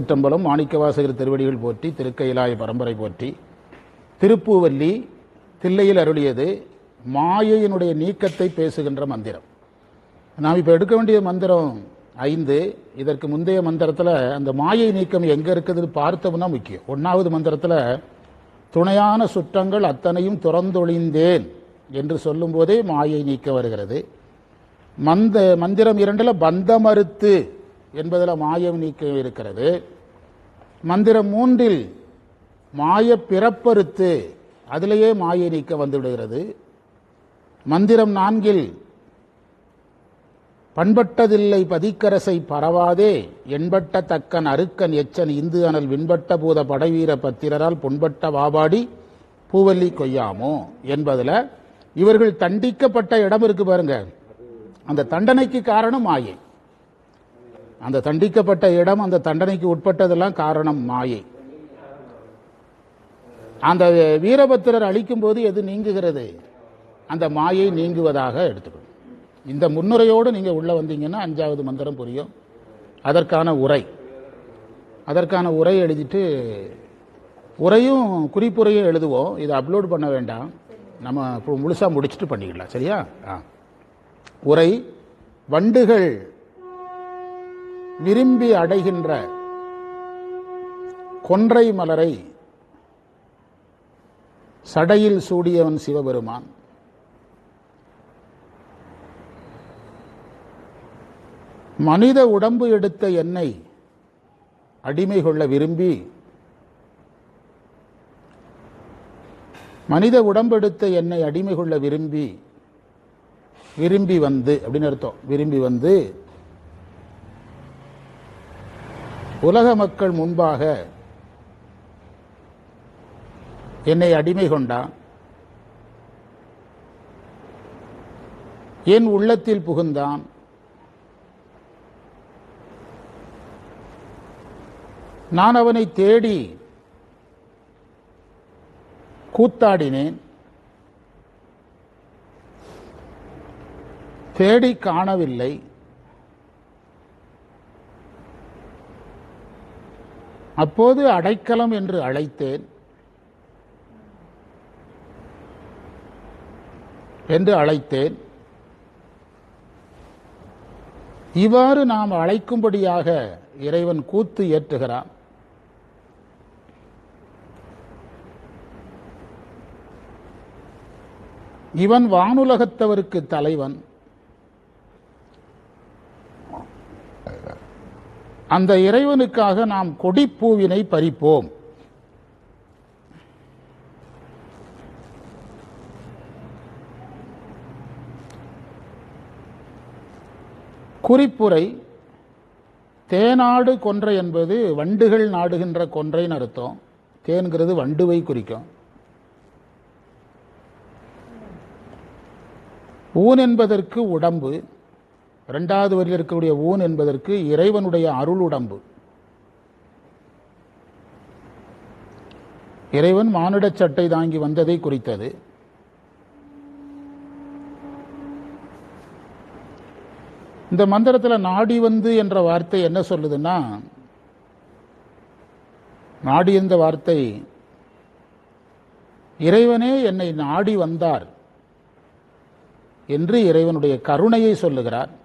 சிற்றம்பலம் மாணிக்கவாசகர் திருவடிகள் போற்றி திருக்கையிலாய பரம்பரை போற்றி. திருப்பூவல்லி தில்லையில் அருளியது மாயையினுடைய நீக்கத்தை பேசுகின்ற மந்திரம். நாம் இப்போ எடுக்க வேண்டிய மந்திரம் ஐந்து. இதற்கு முந்தைய மந்திரத்தில் அந்த மாயை நீக்கம் எங்கே இருக்குதுன்னு பார்த்தோம்னா முக்கியம். ஒன்றாவது மந்திரத்தில் துணையான சுற்றங்கள் அத்தனையும் துறந்தொழிந்தேன் என்று சொல்லும்போதே மாயை நீக்க வருகிறது. மந்த மந்திரம் இரண்டில் பந்தமறுத்து என்பதில் மாயம் நீக்கம் இருக்கிறது. மந்திரம் மூன்றில் மாய பிறப்பறுத்து அதிலேயே மாயை நீக்க வந்துவிடுகிறது மந்திரம் நான்கில் பண்பட்டதில்லை பதிக்கரசை பரவாதே எண்பட்ட தக்கன் அருக்கன் எச்சன் இந்து அனல் விண்பட்ட பூத படைவீர பத்திரரால் புண்பட்ட வாபாடி பூவல்லி கொய்யாமோ என்பதில் இவர்கள் தண்டிக்கப்பட்ட இடம் இருக்கு பாருங்க. அந்த தண்டனைக்கு காரணம் மாயை. அந்த தண்டிக்கப்பட்ட இடம் அந்த தண்டனைக்கு உட்பட்டதெல்லாம் காரணம் மாயை. அந்த வீரபத்திரர் அழிக்கும் போது எது நீங்குகிறது? அந்த மாயை நீங்குவதாக எடுத்துக்கணும். இந்த முன்னுரையோடு நீங்கள் உள்ளே வந்தீங்கன்னா அஞ்சாவது மந்திரம் புரியும். அதற்கான உரை. அதற்கான உரை எழுதிட்டு உரையும் குறிப்புரையும் எழுதுவோம். இதை அப்லோட் பண்ண வேண்டாம். நம்ம இப்போ முடிச்சுட்டு பண்ணிக்கலாம். சரியா? ஆ. உரை வண்டுகள். விரும்பி அடைகின்ற கொன்றை மலரை சடையில் சூடியவன் சிவபெருமான். மனித உடம்பு எடுத்த என்னை அடிமை கொள்ள விரும்பி மனித உடம்பு எடுத்த என்னை அடிமை கொள்ள விரும்பி விரும்பி வந்து அப்படின்னு அர்த்தம். விரும்பி வந்து உலக மக்கள் முன்பாக என்னை அடிமை கொண்டான். என் உள்ளத்தில் புகுந்தான். நான் அவனை தேடி கூத்தாடினேன். தேடி காணவில்லை. அப்போது அடைக்கலம் என்று அழைத்தேன். என்று அழைத்தேன். இவ்வாறு நாம் அழைக்கும்படியாக இறைவன் கூத்து ஏற்றுகிறான். இவன் வானுலகத்தவருக்கு தலைவன். அந்த இறைவனுக்காக நாம் கொடிப்பூவினை பறிப்போம். குறிப்புரை தேனாடு கொன்றை என்பது வண்டுகள் நாடுகின்ற கொன்றைன்னு அர்த்தம். தேன்கிறது வண்டுவை குறிக்கும். ஊன் என்பதற்கு உடம்பு இரண்டாவது வரியில் இருக்கக்கூடிய ஊன் என்பதற்கு இறைவனுடைய அருள் உடம்பு. இறைவன் மானிடச் சட்டை தாங்கி வந்ததை குறித்தது. இந்த மந்திரத்தில் நாடி வந்து என்ற வார்த்தை என்ன சொல்லுதுன்னா நாடி என்ற வார்த்தை இறைவனே என்னை நாடி வந்தார் என்று இறைவனுடைய கருணையை சொல்லுகிறார்.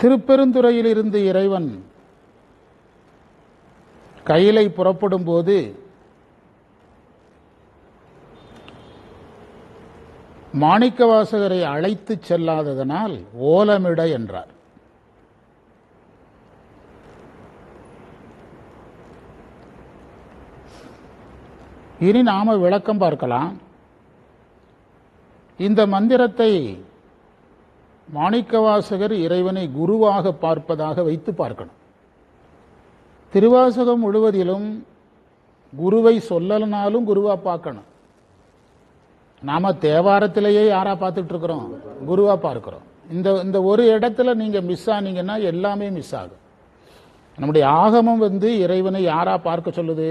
திருப்பெருந்துறையிலிருந்து இறைவன் கையிலை புறப்படும் போது மாணிக்கவாசகரை அழைத்து செல்லாததனால் ஓலமிட என்றார். இனி நாம விளக்கம் பார்க்கலாம். இந்த மந்திரத்தை மாணிக்கவாசகர் இறைவனை குருவாக பார்ப்பதாக வைத்து பார்க்கணும். திருவாசகம் முழுவதிலும் குருவை சொல்லலனாலும் குருவா பார்க்கணும். நாம தேவாரத்திலேயே யாரா பார்த்துட்டு இருக்கிறோம் குருவா பார்க்கிறோம். இந்த இந்த ஒரு இடத்துல நீங்க மிஸ் ஆனீங்கன்னா எல்லாமே மிஸ் ஆகும். நம்முடைய ஆகமம் வந்து இறைவனை யாரா பார்க்க சொல்லுது?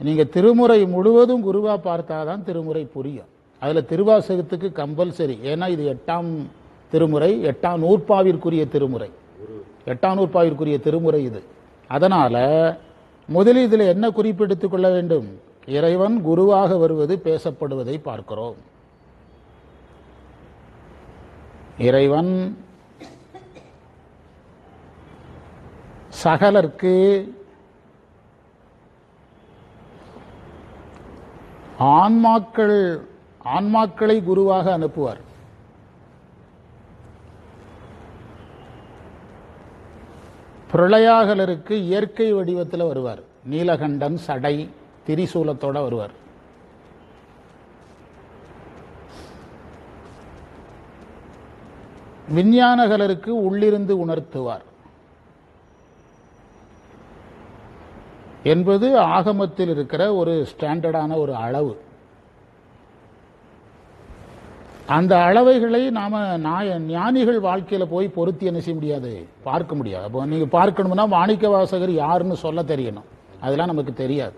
நீங்க திருமுறை முழுவதும் குருவா பார்த்தாதான் திருமுறை புரியும். அதில் திருவாசகத்துக்கு கம்பல்சரி. ஏன்னா இது எட்டாம் திருமுறை எட்டாம் நூற்பாவிற்குரிய திருமுறை. எட்டாம் நூற்பாவிற்குரிய திருமுறை இது. அதனால முதலில் இதில் என்ன குறிப்பெடுத்துக் கொள்ள வேண்டும்? இறைவன் குருவாக வருவது பேசப்படுவதை பார்க்கிறோம். இறைவன் சகலர்க்கு ஆன்மாக்கள் ஆன்மாக்களை குருவாக அனுப்புவார். பிரளயாகலருக்கு இயற்கை வடிவத்தில் வருவார். நீலகண்டன் சடை திரிசூலத்தோட வருவார். விஞ்ஞானகலருக்கு உள்ளிருந்து உணர்த்துவார். என்பது ஆகமத்தில் இருக்கிற ஒரு ஸ்டாண்டர்டான ஒரு அளவு. அந்த அளவைகளை நாம நாய ஞானிகள் வாழ்க்கையில போய் பொருத்தி என்ன செய்ய முடியாது? பார்க்க முடியாது. அப்போ நீங்க பார்க்கணும்னா மாணிக்க வாசகர் யாருன்னு சொல்ல தெரியணும். அதெல்லாம் நமக்கு தெரியாது.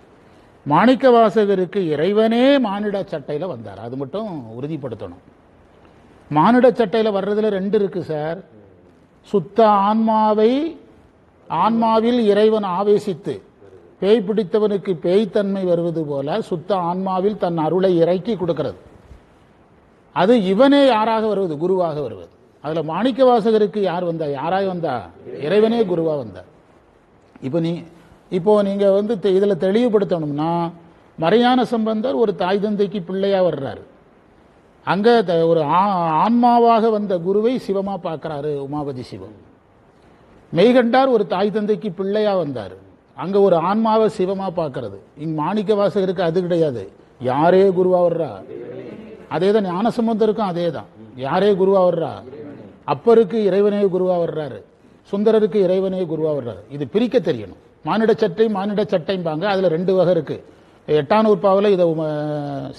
மாணிக்க வாசகருக்கு இறைவனே மானிட சட்டையில வந்தார். அது மட்டும் உறுதிப்படுத்தணும். மானிட சட்டையில வர்றதுல ரெண்டு இருக்கு சார். சுத்த ஆன்மாவை ஆன்மாவில் இறைவன் ஆவேசித்து பேய் பிடித்தவனுக்கு பேய்த்தன்மை வருவது போல சுத்த ஆன்மாவில் தன் அருளை இறக்கி கொடுக்கிறது. அது இவனே யாராக வருவது? குருவாக வருவது. அதில் மாணிக்க வாசகருக்கு யார் வந்தா? யாராக வந்தா? இறைவனே குருவாக வந்தார் இப்போ நீ இப்போ நீங்கள் வந்து தெ- தெளிவுபடுத்தணும்னா மறையான சம்பந்தர் ஒரு தாய் தந்தைக்கு பிள்ளையாக வர்றாரு. அங்கே த- ஒரு ஆ- ஆன்மாவாக வந்த குருவை சிவமாக பார்க்கறாரு உமாபதி சிவம். மெய்கண்டார் ஒரு தாய் தந்தைக்கு பிள்ளையாக வந்தார். அங்கே ஒரு ஆன்மாவை சிவமாக பார்க்கறது. இங்கே மாணிக்க வாசகருக்கு அது கிடையாது. யாரே குருவாக வர்றா? அதே தான் ஞானசம்பந்தருக்கும் அதே தான் யாரே குருவா வர்றா? அப்பருக்கு இறைவனே குருவா வர்றாரு. சுந்தரருக்கு இறைவனே குருவா வர்றாரு. இது பிரிக்க தெரியணும். மானிட சட்டை மானிட சட்டைம்பாங்க. அதுல ரெண்டு வகை இருக்கு. எட்டானூர் நூற்பாவில் இதை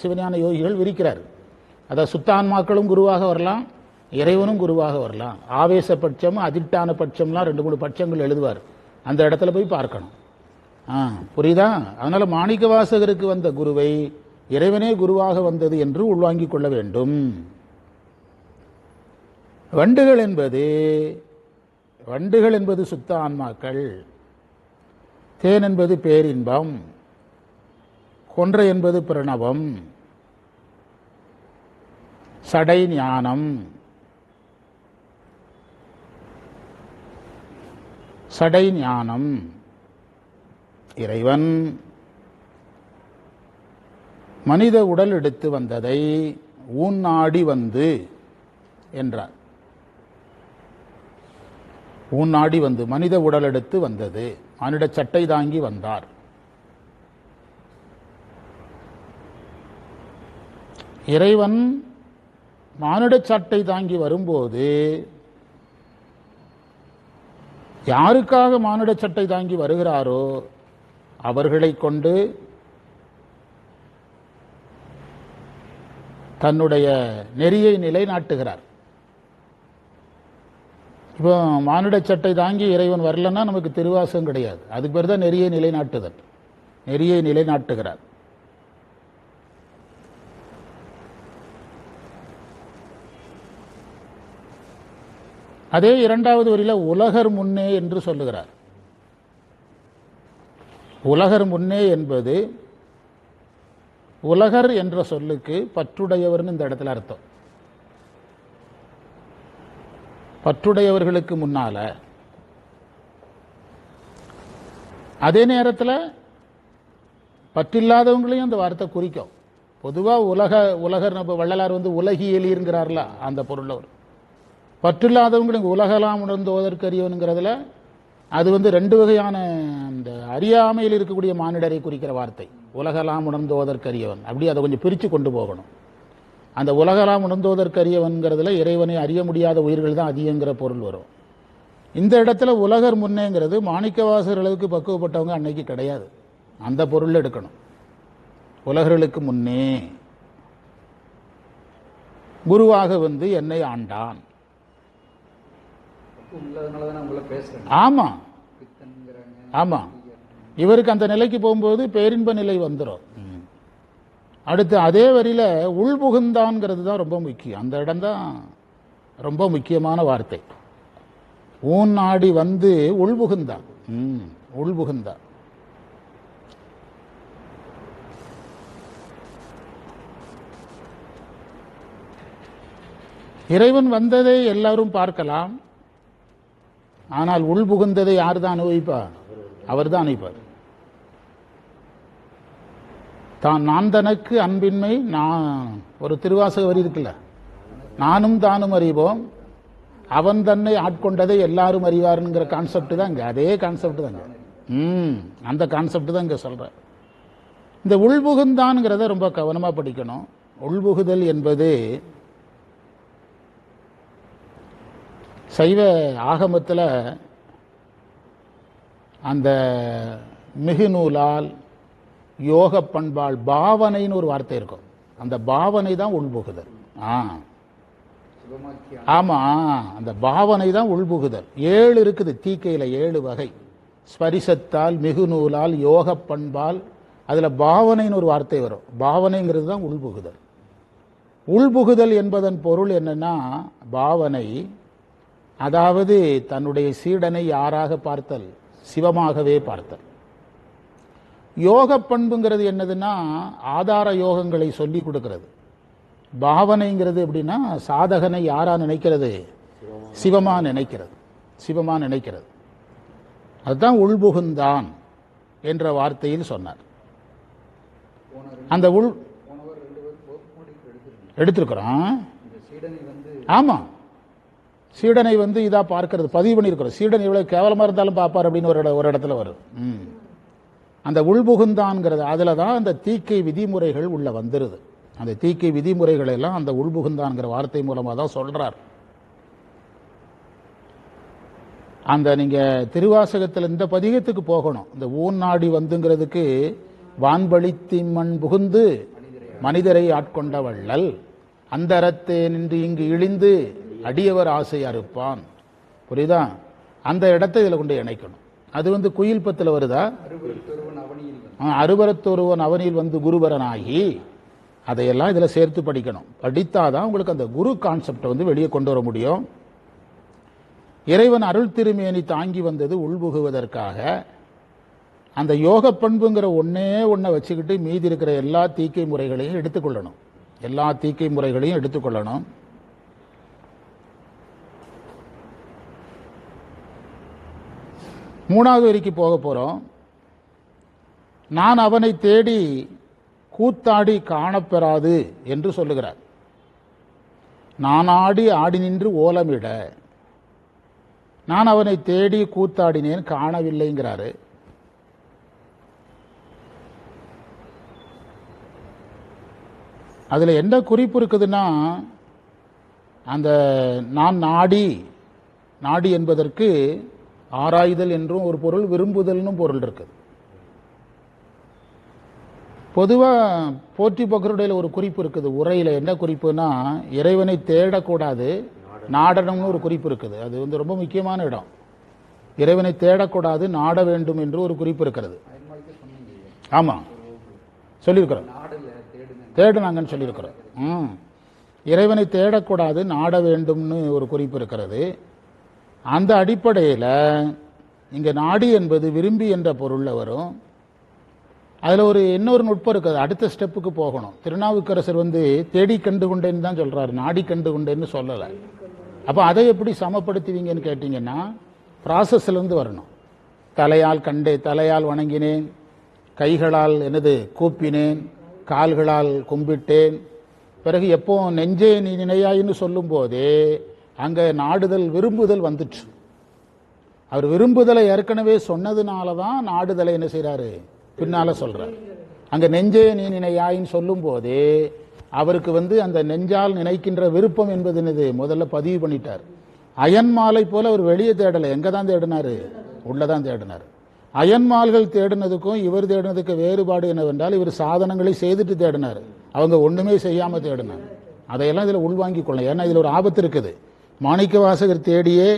சிவஞான யோகிகள் விரிக்கிறார். அதாவது சுத்தான்மாக்களும் குருவாக வரலாம் இறைவனும் குருவாக வரலாம். ஆவேச பட்சம் அதிட்டான பட்சம்லாம் ரெண்டு மூணு பட்சங்கள் எழுதுவார். அந்த இடத்துல போய் பார்க்கணும். ஆ புரியுதா? அதனால மாணிக்க வாசகருக்கு வந்த குருவை இறைவனே குருவாக வந்தது என்று உள்வாங்கிக் கொள்ள வேண்டும். வண்டுகள் என்பது வண்டுகள் என்பது சுத்த ஆன்மாக்கள். தேன் என்பது பேரின்பம். கொன்றை என்பது பிரணவம். சடை ஞானம். சடை ஞானம். இறைவன். மனித உடல் எடுத்து வந்ததை ஊன் நாடி வந்து என்றார். ஊன் நாடி வந்து மனித உடல் எடுத்து வந்தது. மானிட சட்டை தாங்கி வந்தார். இறைவன் மானிட சட்டை தாங்கி வரும்போது யாருக்காக மானிட சட்டை தாங்கி வருகிறாரோ அவர்களை கொண்டு தன்னுடைய நெறியை நிலைநாட்டுகிறார். இப்போ மானிட சட்டை தாங்கி இறைவன் வரலன்னா நமக்கு திருவாசகம் கிடையாது. அதுக்கு பேர் தான் நெறியை நிலைநாட்டுதல். நெறியை நிலைநாட்டுகிறார். அதே இரண்டாவது வரியில் உலகர் முன்னே என்று சொல்லுகிறார். உலகர் முன்னே என்பது உலகர் என்ற சொல்லுக்கு பற்றுடையவர்னு இந்த இடத்துல அர்த்தம். பற்றுடையவர்களுக்கு முன்னால அதே நேரத்தில் பற்றில்லாதவங்களையும் அந்த வார்த்தை குறிக்கும். பொதுவாக உலக உலகர் நம்ம வள்ளலார் வந்து உலகியலிங்கிறார்ல அந்த பொருள் அவர் பற்றில்லாதவங்களுக்கு உலகலாம் உணர்ந்தோதற்கரியவனுங்கிறதுல அது வந்து ரெண்டு வகையான அந்த அறியாமையில் இருக்கக்கூடிய மானிடரை குறிக்கிற வார்த்தை. உலகலாம் உணர்ந்தோதற்கரியவன். அப்படி அதை கொஞ்சம் பிரித்து கொண்டு போகணும். அந்த உலகலாம் உணர்ந்தோதற்கரியவன்கிறதுல இறைவனை அறிய முடியாத உயிர்கள் தான் அதிகங்கிற பொருள் வரும். இந்த இடத்துல உலகர் முன்னேங்கிறது மாணிக்கவாசர் அளவுக்கு பக்குவப்பட்டவங்க அன்னைக்கு கிடையாது. அந்த பொருள் எடுக்கணும். உலகர்களுக்கு முன்னே குருவாக வந்து என்னை ஆண்டான். உள்ளதுனால தான் இவருக்கு அந்த நிலைக்கு போகும்போது பேரின்ப நிலை வந்துடும் அடுத்து அதே வரியில உள்புகுந்தான்ங்கிறது தான் ரொம்ப முக்கியம். அந்த இடம்தான் ரொம்ப முக்கியமான வார்த்தை. ஊன் நாடி வந்து உள்புகுந்தான். உள்புகுந்தான். இறைவன் வந்ததை எல்லாரும் பார்க்கலாம். ஆனால் உள்புகுந்ததை யார் தான் அனுபவிப்பார்? அவர் தான் அனுபவிப்பார். தான் நான் தனக்கு அன்பின்மை நான் ஒரு திருவாசக வரி இருக்குல்ல. நானும் தானும் அறிவோம். அவன் தன்னை ஆட்கொண்டதை எல்லாரும் அறிவாருங்கிற கான்செப்ட் தான் இங்கே. அதே கான்செப்ட் தாங்க. ம் அந்த கான்செப்ட் தான் இங்கே சொல்கிறேன் இந்த உள்புகுந்தான்ங்கிறத ரொம்ப கவனமாக படிக்கணும். உள்புகுதல் என்பது சைவ ஆகமத்தில் அந்த மிகுநூலால் யோக பண்பால் பாவனைன்னு ஒரு வார்த்தை இருக்கும். அந்த பாவனை தான் உள்புகுதல். ஆ. ஆமா. அந்த பாவனை தான் உள்புகுதல். ஏழு இருக்குது. தீக்கையில ஏழு வகை. ஸ்பரிசத்தால் மிகுநூலால் யோக பண்பால் அதில் பாவனைன்னு ஒரு வார்த்தை வரும். பாவனைங்கிறது தான் உள்புகுதல். உள்புகுதல் என்பதன் பொருள் என்னன்னா பாவனை அதாவது தன்னுடைய சீடனை யாராக பார்த்தல்? சிவமாகவே பார்த்தல். யோக பண்புங்கிறது என்னதுன்னா ஆதார யோகங்களை சொல்லி கொடுக்கிறது. பாவனைங்கிறது எப்படின்னா சாதகனை யாரா நினைக்கிறது? சிவமா நினைக்கிறது. சிவமா நினைக்கிறது. அதுதான் உள்புகுந்தான் என்ற வார்த்தையில் சொன்னார். அந்த உள் எடுத்திருக்கிறோம். சீடனை வந்து ஆமா. சீடனை வந்து இதா பார்க்கறது. பதிவு பண்ணியிருக்கிறோம். சீடன் இவ்வளவு கேவலமா இருந்தாலும் பார்ப்பார் அப்படின்னு ஒரு ஒரு இடத்துல வரும். ம். அந்த உள்புகுந்தான்ங்கிறது அதில் தான் அந்த தீக்கை விதிமுறைகள் உள்ள வந்துருது. அந்த தீக்கை விதிமுறைகள் எல்லாம் அந்த உள்புகுந்தான்ங்கிற வார்த்தை மூலமாக தான் சொல்கிறார் அந்த நீங்கள் திருவாசகத்தில் இந்த பதிகத்துக்கு போகணும். இந்த ஊன் நாடி வந்துங்கிறதுக்கு வான்பழி தீமண் புகுந்து மனிதரை ஆட்கொண்ட வள்ளல். அந்தரத்தே நின்று இங்கு இழிந்து அடியவர் ஆசை அறுப்பான். புரியுதா? அந்த இடத்தை இதில் கொண்டு இணைக்கணும். அது வந்து குயில் பத்தில் வருதா அறுபரத்தொருவன் அவனியில் வந்து குருபரனாகி அதையெல்லாம் இதில் சேர்த்து படிக்கணும். படித்தாதான் உங்களுக்கு அந்த குரு கான்செப்டை வந்து வெளியே கொண்டு வர முடியும். இறைவன் அருள் திருமேனி தாங்கி வந்தது உள்புகுவதற்காக அந்த யோக பண்புங்கிற ஒன்றே ஒன்றை வச்சுக்கிட்டு மீதி இருக்கிற எல்லா தீக்கை முறைகளையும் எடுத்துக்கொள்ளணும். எல்லா தீக்கை முறைகளையும் எடுத்துக்கொள்ளணும். மூணாவது வரிக்கு போக போகிறோம் நான் அவனை தேடி கூத்தாடி காணப்பெறாது என்று சொல்லுகிறார். நான் ஆடி ஆடி நின்று ஓலமிட நான் அவனை தேடி கூத்தாடினேன் காணவில்லைங்கிறாரு. அதில் என்ன குறிப்பு இருக்குதுன்னா அந்த நான் நாடி நாடி என்பதற்கு ஆராய்தல் என்றும் ஒரு பொருள் விரும்புதல்னும் பொருள் இருக்குது. பொதுவா போற்றி பகருடையில் ஒரு குறிப்பு இருக்குது. உரையில என்ன குறிப்புனா இறைவனை தேடக்கூடாது நாடணும்னு ஒரு குறிப்பு இருக்குது. அது வந்து ரொம்ப முக்கியமான இடம். இறைவனை தேடக்கூடாது நாட வேண்டும் என்று ஒரு குறிப்பு இருக்கிறது. ஆமாம் ஆமா. சொல்லியிருக்கிறோம். தேடுனாங்கன்னு சொல்லியிருக்கிறோம். ம். இறைவனை தேடக்கூடாது நாட வேண்டும்னு ஒரு குறிப்பு இருக்கிறது. அந்த அடிப்படையில் இங்கே நாடி என்பது விரும்பி என்ற பொருளில் வரும். அதில் ஒரு இன்னொரு நுட்பம் இருக்குது அடுத்த ஸ்டெப்புக்கு போகணும். திருநாவுக்கரசர் வந்து தேடி கண்டு கொண்டேன்னு தான் சொல்கிறாரு நாடி கண்டு கொண்டேன்னு சொல்லலை. அப்போ அதை எப்படி சமப்படுத்துவீங்கன்னு கேட்டிங்கன்னா ப்ராசஸ்லேருந்து வரணும். தலையால் கண்டே தலையால் வணங்கினேன் கைகளால் எனது கூப்பினேன் கால்களால் கும்பிட்டேன் பிறகு எப்போ நெஞ்சே நீ நினையாயின்னு சொல்லும்போதே அங்கே நாடுதல் விரும்புதல் வந்துச்சு. அவர் விரும்புதலை ஏற்கனவே சொன்னதுனால தான் நாடுதலை என்ன செய்கிறாரு பின்னால் சொல்கிறார் அங்கே நெஞ்சே நீ நினையாயின்னு சொல்லும் போதே அவருக்கு வந்து அந்த நெஞ்சால் நினைக்கின்ற விருப்பம் என்பது என்னது? முதல்ல பதிவு பண்ணிட்டார். அயன்மாலை போல அவர் வெளியே தேடலை. எங்கே தான் தேடினாரு? உள்ளதான் தேடினார். அயன்மால்கள் தேடினதுக்கும் இவர் தேடினதுக்கு வேறுபாடு என்னவென்றால் இவர் சாதனங்களை செய்துட்டு தேடினார். அவங்க ஒன்றுமே செய்யாமல் தேடினார். அதையெல்லாம் இதில் உள்வாங்கிக் கொள்ளலாம். ஏன்னா இதில் ஒரு ஆபத்து இருக்குது. மாணிக்க வாசகர் தேடியே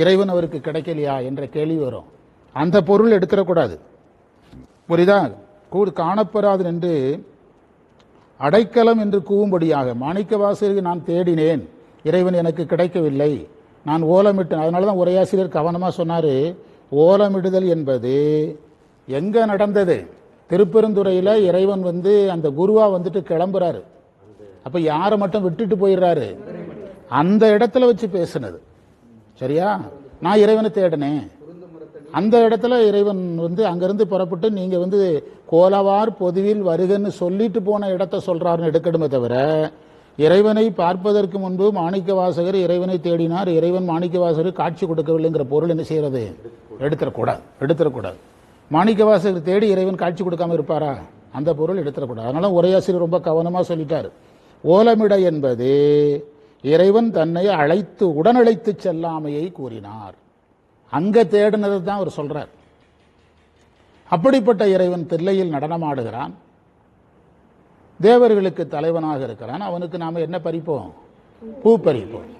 இறைவன் அவருக்கு கிடைக்கலையா என்ற கேள்வி வரும். அந்த பொருள் எடுத்துடக்கூடாது. புரியுதா? கூடு காணப்பெறாது என்று அடைக்கலம் என்று கூவும்படியாக மாணிக்க வாசகருக்கு நான் தேடினேன் இறைவன் எனக்கு கிடைக்கவில்லை நான் ஓலமிட்டேன். அதனால தான் உரையாசிரியர் கவனமாக சொன்னார் ஓலமிடுதல் என்பது எங்கே நடந்தது? திருப்பெருந்துறையில் இறைவன் வந்து அந்த குருவா வந்துட்டு கிளம்புறாரு. அப்போ யாரை மட்டும் விட்டுட்டு போயிடுறாரு? அந்த இடத்துல வச்சு பேசுனது. சரியா? நான் இறைவனை தேடினேன். அந்த இடத்துல இறைவன் வந்து அங்கிருந்து புறப்பட்டு நீங்க வந்து கோலவார் பொதுவில் வருகன்னு சொல்லிட்டு போன இடத்த சொல்றாருன்னு எடுக்கணுமே தவிர இறைவனை பார்ப்பதற்கு முன்பு மாணிக்க வாசகர் இறைவனை தேடினார். இறைவன் மாணிக்க வாசகர் காட்சி கொடுக்கவில்லைங்கிற பொருள் என்ன செய்யறது? எடுத்துடக்கூடாது. எடுத்துடக்கூடாது. மாணிக்க வாசகர் தேடி இறைவன் காட்சி கொடுக்காம இருப்பாரா? அந்த பொருள் எடுத்துடக்கூடாது. அதனால உரையாசிரியர் ரொம்ப கவனமா சொல்லிட்டார். ஓலமிட என்பது இறைவன் தன்னை அழைத்து உடனழைத்து செல்லாமையை கூறினார். அங்க தேடினதை தான் அவர் சொல்றார். அப்படிப்பட்ட இறைவன் தில்லையில் நடனமாடுகிறான். தேவர்களுக்கு தலைவனாக இருக்கிறான். அவனுக்கு நாம் என்ன பறிப்போம்? பூ பறிப்போம்.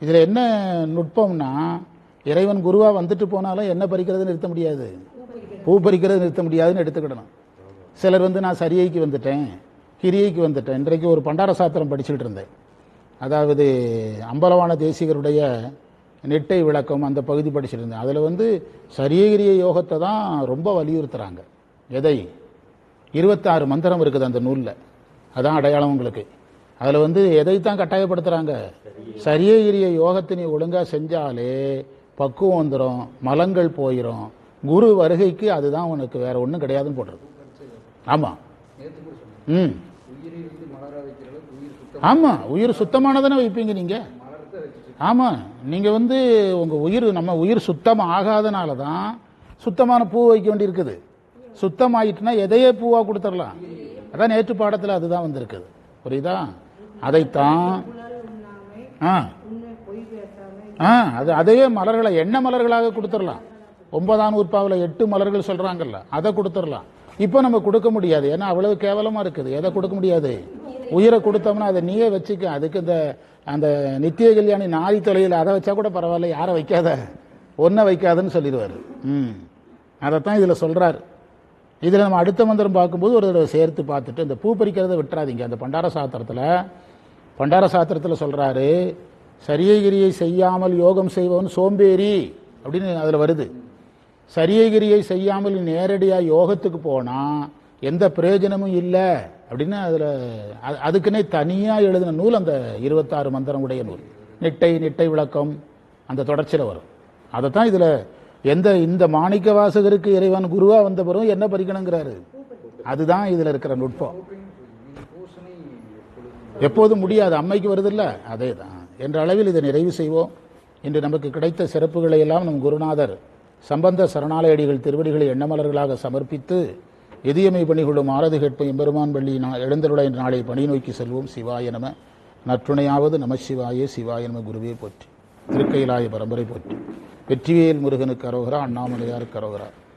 இதில் என்ன நுட்பம்னா இறைவன் குருவாக வந்துட்டு போனாலும் என்ன பறிக்கிறது நிறுத்த முடியாது. பூ பறிக்கிறது நிறுத்த முடியாதுன்னு எடுத்துக்கிடணும். சிலர் வந்து நான் சரியைக்கு வந்துட்டேன். கிரியைக்கு வந்துட்டேன். இன்றைக்கு ஒரு பண்டார சாத்திரம் படிச்சுட்டு இருந்தேன். அதாவது அம்பலவான தேசிகருடைய நெட்டை விளக்கம் அந்த பகுதி படிச்சிருந்தேன். அதில் வந்து சரியகிரிய யோகத்தை தான் ரொம்ப வலியுறுத்துகிறாங்க எதை? இருபத்தாறு மந்திரம் இருக்குது அந்த நூலில். அதான் அடையாளம் உங்களுக்கு. அதில் வந்து எதைத்தான் கட்டாயப்படுத்துகிறாங்க சரியகிரிய யோகத்தை நீ ஒழுங்காக செஞ்சாலே பக்குவம் வந்துடும் மலங்கள் போயிடும் குரு வருகைக்கு அதுதான் உனக்கு வேற ஒன்றும் கிடையாதுன்னு போடுறது ஆமாம் ம். சுத்தம் ஆமாம் உயிர் சுத்தமானதானே வைப்பீங்க நீங்கள் ஆமாம் நீங்கள் வந்து உங்கள் உயிர் நம்ம உயிர் சுத்தம் ஆகாதனால தான் சுத்தமான பூ வைக்க வேண்டியிருக்குது. சுத்தமாயிட்டுனா எதையே பூவாக கொடுத்துடலாம். அதான் நேற்று பாடத்தில் அதுதான் வந்திருக்குது. புரியுதா? அதைத்தான் ஆ. ஆ அது அதையே மலர்களை எண்ணெய் மலர்களாக கொடுத்துடலாம். ஒன்பதாம் நூற்பாவில் எட்டு மலர்கள் சொல்றாங்கல்ல அதை கொடுத்துடலாம். இப்போ நம்ம கொடுக்க முடியாது. ஏன்னா அவ்வளவு கேவலமாக இருக்குது. எதை கொடுக்க முடியாது? உயிரை கொடுத்தோம்னா அதை நீயே வச்சுக்க. அதுக்கு இந்த அந்த நித்திய கல்யாணி நாரி தொலையில் அதை வச்சா கூட பரவாயில்ல. யாரை வைக்காத? ஒன்றை வைக்காதன்னு சொல்லிடுவார். ம். அதைத்தான் இதில் சொல்கிறார் இதில் நம்ம அடுத்த மந்திரம் பார்க்கும்போது ஒரு தடவை சேர்த்து பார்த்துட்டு இந்த பூ பறிக்கிறத விட்டுறாதீங்க. அந்த பண்டார சாத்திரத்தில் பண்டார சாத்திரத்தில் சொல்கிறாரு சரியகிரியை செய்யாமல் யோகம் செய்பவன் சோம்பேறி அப்படின்னு அதில் வருது. சரியகிரியை செய்யாமல் நேரடியாக யோகத்துக்கு போனால் எந்த பிரயோஜனமும் இல்லை அப்படின்னு அதில் அதுக்குன்னே தனியாக எழுதின நூல் அந்த இருபத்தாறு மந்திரம் உடைய நூல். நிட்டை நிட்டை விளக்கம் அந்த தொடர்ச்சியில் வரும். அதை தான் இதில் எந்த இந்த மாணிக்க வாசகருக்கு இறைவன் குருவாக வந்த பிறகு என்ன பறிக்கணுங்கிறாரு அதுதான் இதில் இருக்கிற நுட்பம். எப்போதும் முடியாது அம்மைக்கு வருதில்ல. அதே தான் என்ற அளவில் இதை நிறைவு செய்வோம். இன்று நமக்கு கிடைத்த சிறப்புகளை எல்லாம் நம் குருநாதர் சம்பந்த சரணாலயடிகள் திருவடிகளை எண்ணமலர்களாக சமர்ப்பித்து எதியமை பணிகொள்ளும் ஆரது கேட்ப எம்பெருமான் பள்ளி நா- எழுந்தருள நாளை பணி நோக்கி செல்வோம். சிவாய நம. நற்றுணையாவது நமசிவாயே சிவாய நம குருவே போற்றி. திருக்கையிலாய பரம்பரை போற்றி. வெற்றிவேல் முருகனுக்கு அரோகரா அண்ணாமலையாருக்கு அரோகரா.